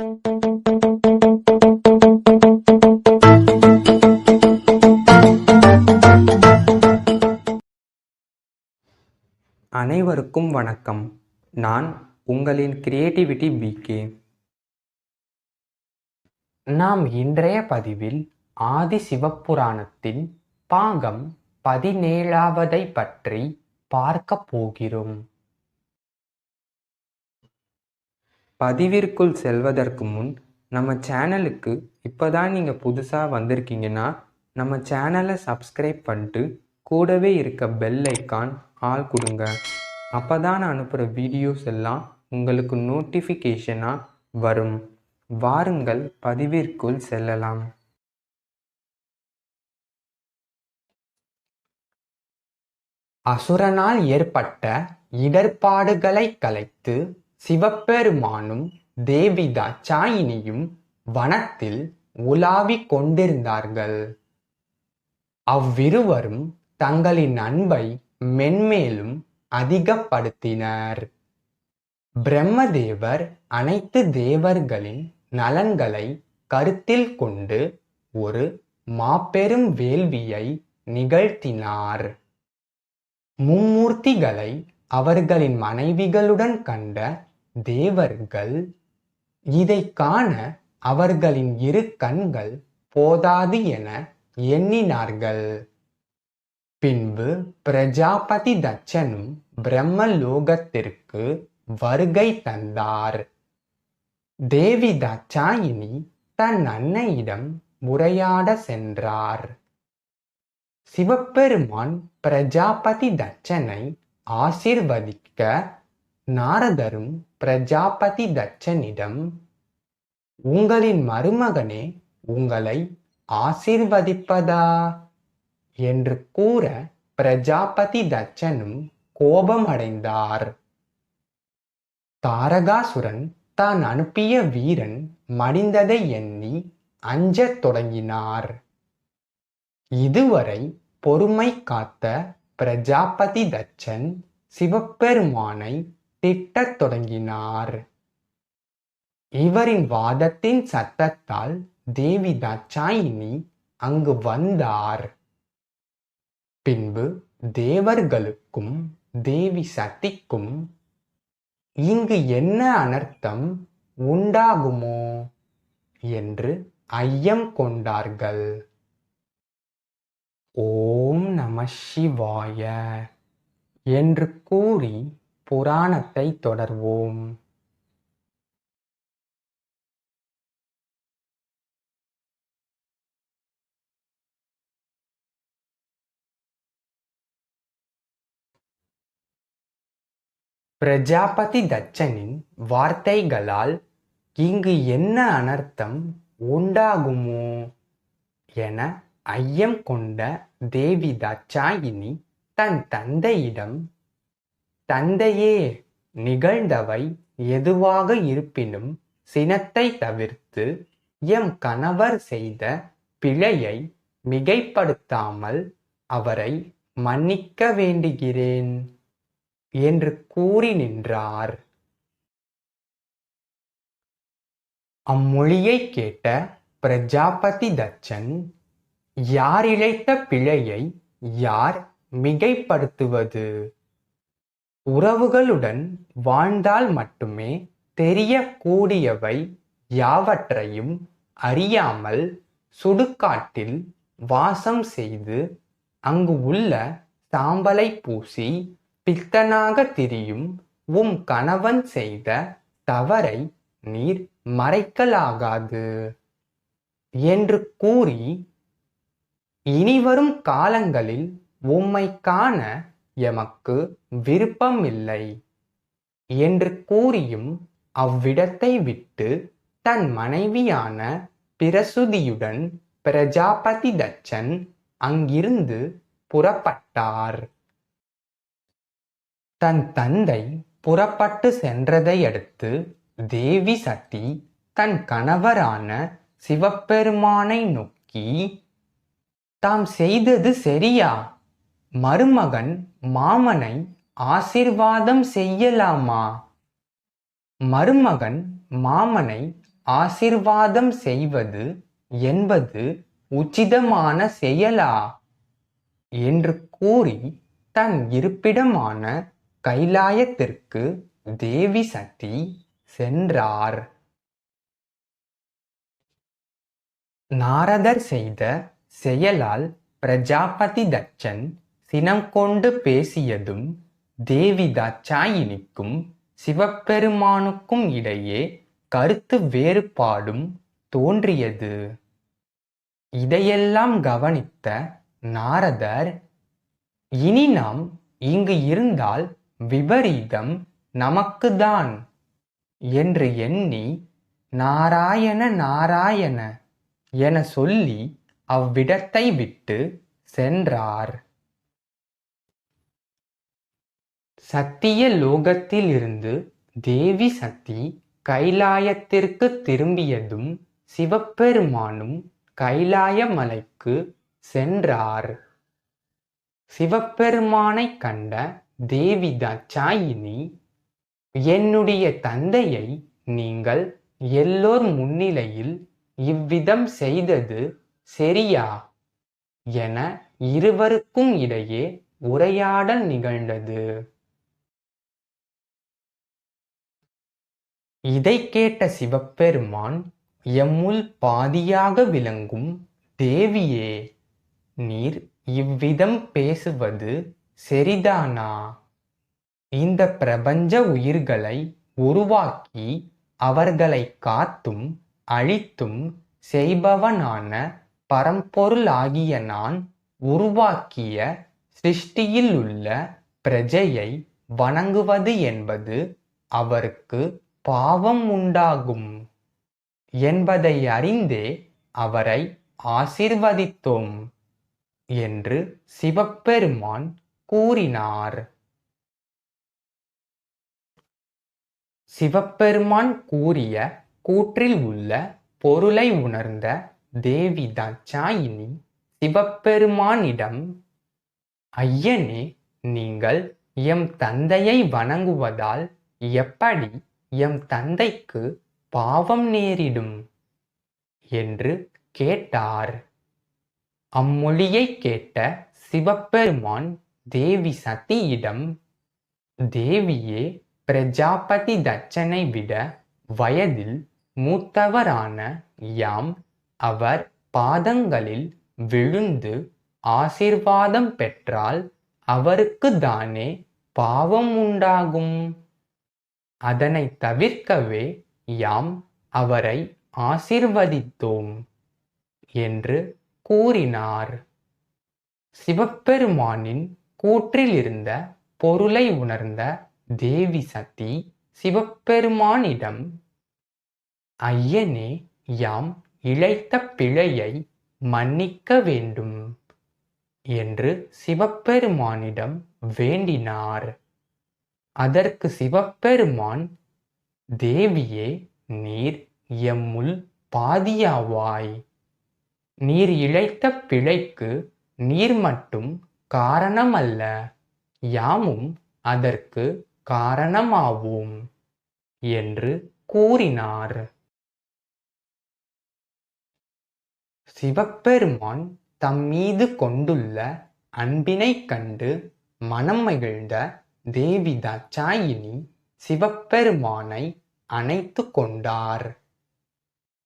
அனைவருக்கும் வணக்கம். நான் உங்களின் கிரியேட்டிவிட்டி பிகே நாம் இன்றைய பதிவில் ஆதி சிவப்புராணத்தின் பாகம் பதினேழாவதை பற்றி பார்க்க போகிறோம். பதிவிற்குள் செல்வதற்கு முன் நம்ம சேனலுக்கு இப்போதான் நீங்கள் புதுசாக வந்திருக்கீங்கன்னா நம்ம சேனலை சப்ஸ்கிரைப் பண்ணிட்டு கூடவே இருக்க பெல் ஐக்கான் ஆல் கொடுங்க. அப்போ தான் நான் அனுப்புகிற வீடியோஸ் எல்லாம் உங்களுக்கு நோட்டிஃபிகேஷனாக வரும். வாருங்கள் பதிவிற்குள் செல்லலாம். அசுரனால் ஏற்பட்ட இடர்பாடுகளை கலைத்து சிவபெருமானும் தேவி தாட்சாயினியும் வனத்தில் உலாவிக் கொண்டிருந்தார்கள். அவ்விருவரும் தங்களின் அன்பை மென்மேலும் அதிகப்படுத்தினர். பிரம்மதேவர் அனைத்து தேவர்களின் நலன்களை கருத்தில் கொண்டு ஒரு மாபெரும் வேள்வியை நிகழ்த்தினார். மும்மூர்த்திகளை அவர்களின் மனைவிகளுடன் கண்ட தேவர்கள் இதை காண அவர்களின் இரு கண்கள் போதாது என எண்ணினார்கள். பின்பு பிரஜாபதி தட்சனும் பிரம்மலோகத்திற்கு வருகை தந்தார். தேவி தச்சாயினி தன் அன்னையிடம் உரையாட சென்றார். சிவபெருமான் பிரஜாபதி தட்சனை ஆசிர்வதிக்க நாரதரும் பிரஜாபதி தட்சனிடம் உங்களின் மருமகனே உங்களை ஆசிர்வதிப்பதா? என்று கூற பிரஜாபதி தச்சனும் கோபமடைந்தார். தாரகாசுரன் தான் அனுப்பிய வீரன் மடிந்ததை எண்ணி அஞ்சத் தொடங்கினார். இதுவரை பொறுமை காத்த பிரஜாபதி தச்சன் சிவபெருமானை திட்டத் தொடங்கினார். இவரின் வாதத்தின் சத்தத்தால் தேவி தாட்சாயினி அங்கு வந்தார். பின்பு தேவர்களுக்கும் தேவி சக்திக்கும் இங்கு என்ன அனர்த்தம் உண்டாகுமோ என்று ஐயம் கொண்டார்கள். ஓம் நம சிவாய என்று கூறி புராணத்தை தொடர்வோம். பிரஜாபதி தச்சனின் வார்த்தைகளால் இங்கு என்ன அனர்த்தம் உண்டாகுமோ என ஐயம் கொண்ட தேவி தாட்சாயினி தன் தந்தையிடம் தந்தையே நிகழ்ந்தவை எதுவாக இருப்பினும் சினத்தை தவிர்த்து எம் கணவர் செய்த பிழையை மிகைப்படுத்தாமல் அவரை மன்னிக்க வேண்டுகிறேன் என்று கூறி நின்றார். அம்மொழியை கேட்ட பிரஜாபதி தச்சன் யார் இழைத்த பிழையை யார் மிகைப்படுத்துவது? உறவுகளுடன் வாழ்ந்தால் மட்டுமே தெரியக்கூடியவை யாவற்றையும் அறியாமல் சுடுகாட்டில் வாசம் செய்து அங்கு உள்ள சாம்பலை பூசி பித்தனாக திரியும் உம் கணவன் செய்த தவறை நீர் மறைக்கலாகாது என்று கூறி இனிவரும் காலங்களில் உம்மை காண எமக்கு விருப்பம் இல்லை என்று கூறியும் அவ்விடத்தை விட்டு தன் மனைவியான பிரசுதியுடன் பிரஜாபதி தச்சன் அங்கிருந்து புறப்பட்டார். தன் தந்தை புறப்பட்டு சென்றதை அடுத்து தேவி சதி தன் கணவரான சிவபெருமானை நோக்கி தாம் செய்தது சரியா? மருமகன் மாமனை ஆசிர்வாதம் செய்யலாமா? மருமகன் மாமனை ஆசிர்வாதம் செய்வது என்பது உச்சிதமான செயலா? என்று கூறி தன் இருப்பிடமான கைலாயத்திற்கு தேவி சதி சென்றார். நாரதர் செய்த செயலால் பிரஜாபதி தச்சன் சினம் கொண்டு பேசியதும் தேவி தச்சாயினிக்கும் சிவபெருமானுக்கும் இடையே கருத்து வேறுபாடும் தோன்றியது. இதையெல்லாம் கவனித்த நாரதர் இனி நாம் இங்கு இருந்தால் விபரீதம் நமக்குதான் என்று எண்ணி நாராயண நாராயண என சொல்லி அவ்விடத்தை விட்டு சென்றார். சத்திய லோகத்திலிருந்து தேவி சக்தி கைலாயத்திற்கு திரும்பியதும் சிவபெருமானும் கைலாய மலைக்கு சென்றார். சிவபெருமானை கண்ட தேவி தச்சாயினி என்னுடைய தந்தையை நீங்கள் எல்லோர் முன்னிலையில் இவ்விதம் செய்தது சரியா என இருவருக்கும் இடையே உரையாடல் நிகழ்ந்தது. இதை கேட்ட சிவபெருமான் எம்முள் பாதியாக விளங்கும் தேவியே நீர் இவ்விதம் பேசுவது சரிதானா? இந்த பிரபஞ்ச உயிர்களை உருவாக்கி அவர்களை காத்தும் அழித்தும் செய்பவனான பரம்பொருளாகிய நான் உருவாக்கிய சிருஷ்டியில் உள்ள பிரஜையை வணங்குவது என்பது அவருக்கு பாவம் உண்டாகும் என்பதை அறிந்தே அவரை ஆசிர்வதித்தோம் என்று சிவபெருமான் கூறினார். சிவபெருமான் கூறிய கூற்றில் உள்ள பொருளை உணர்ந்த தேவி தச்சாயினி சிவபெருமானிடம் ஐயனே நீங்கள் எம் தந்தையை வணங்குவதால் எப்படி எம் தந்தைக்கு பாவம் நேரிடும் என்று கேட்டார். அம்மொழியை கேட்ட சிவபெருமான் தேவி சதியிடம் தேவியே பிரஜாபதி தச்சனை விட வயதில் மூத்தவரான யாம் அவர் பாதங்களில் விழுந்து ஆசிர்வாதம் பெற்றால் அவருக்கு தானே பாவம் உண்டாகும். அதனை தவிர்க்கவே யாம் அவரை ஆசிர்வதித்தோம் என்று கூறினார். சிவபெருமானின் கூற்றிலிருந்த பொருளை உணர்ந்த தேவி சதி சிவபெருமானிடம் ஐயனே யாம் இழைத்த பிழையை மன்னிக்க வேண்டும் என்று சிவபெருமானிடம் வேண்டினார். அதற்கு சிவபெருமான் தேவியே நீர் எம்முள் பாதியாவாய். நீர் இழைத்த பிழைக்கு நீர் மட்டும் காரணமல்ல யாமும் அதற்கு காரணமாவோம் என்று கூறினார். சிவபெருமான் தம் மீது கொண்டுள்ள அன்பினைக் கண்டு மனம் மகிழ்ந்த தேவி தச்சாயினி சிவபெருமானை அணைத்து கொண்டார்.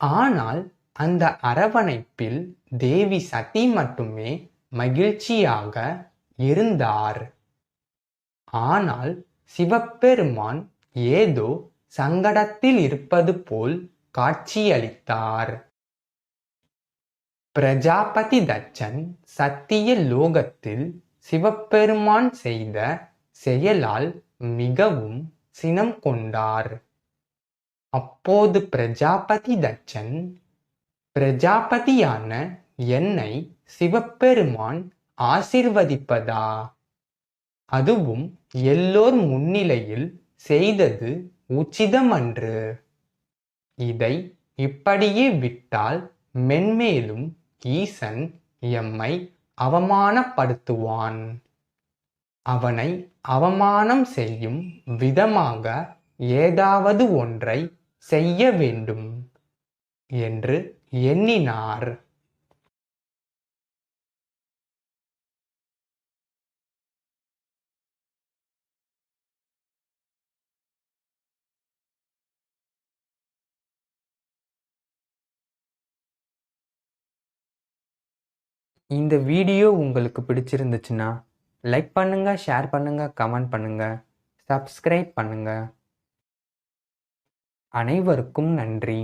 ஆனால் அந்த அரவணைப்பில் தேவி சதி மட்டுமே மகிழ்ச்சியாக இருந்தார். ஆனால் சிவபெருமான் ஏதோ சங்கடத்தில் இருப்பது போல் காட்சியளித்தார். பிரஜாபதி தச்சன் சத்திய லோகத்தில் சிவபெருமான் செய்த செயலால் மிகவும் சினம் கொண்டார். அப்போது பிரஜாபதி தச்சன் பிரஜாபதியான என்னை சிவபெருமான் ஆசிர்வதிப்பதா? அதுவும் எல்லோர் முன்னிலையில் செய்தது உச்சிதமன்று. இதை இப்படியே விட்டால் மென்மேலும் ஈசன் எம்மை அவமானப்படுத்துவான். அவனை அவமானம் செய்யும் விதமாக ஏதாவது ஒன்றை செய்ய வேண்டும் என்று எண்ணினார். இந்த வீடியோ உங்களுக்கு பிடிச்சிருந்துச்சுன்னா லைக் பண்ணுங்க ஷேர் பண்ணுங்க கமெண்ட் பண்ணுங்க சப்ஸ்கிரைப் பண்ணுங்க. அனைவருக்கும் நன்றி.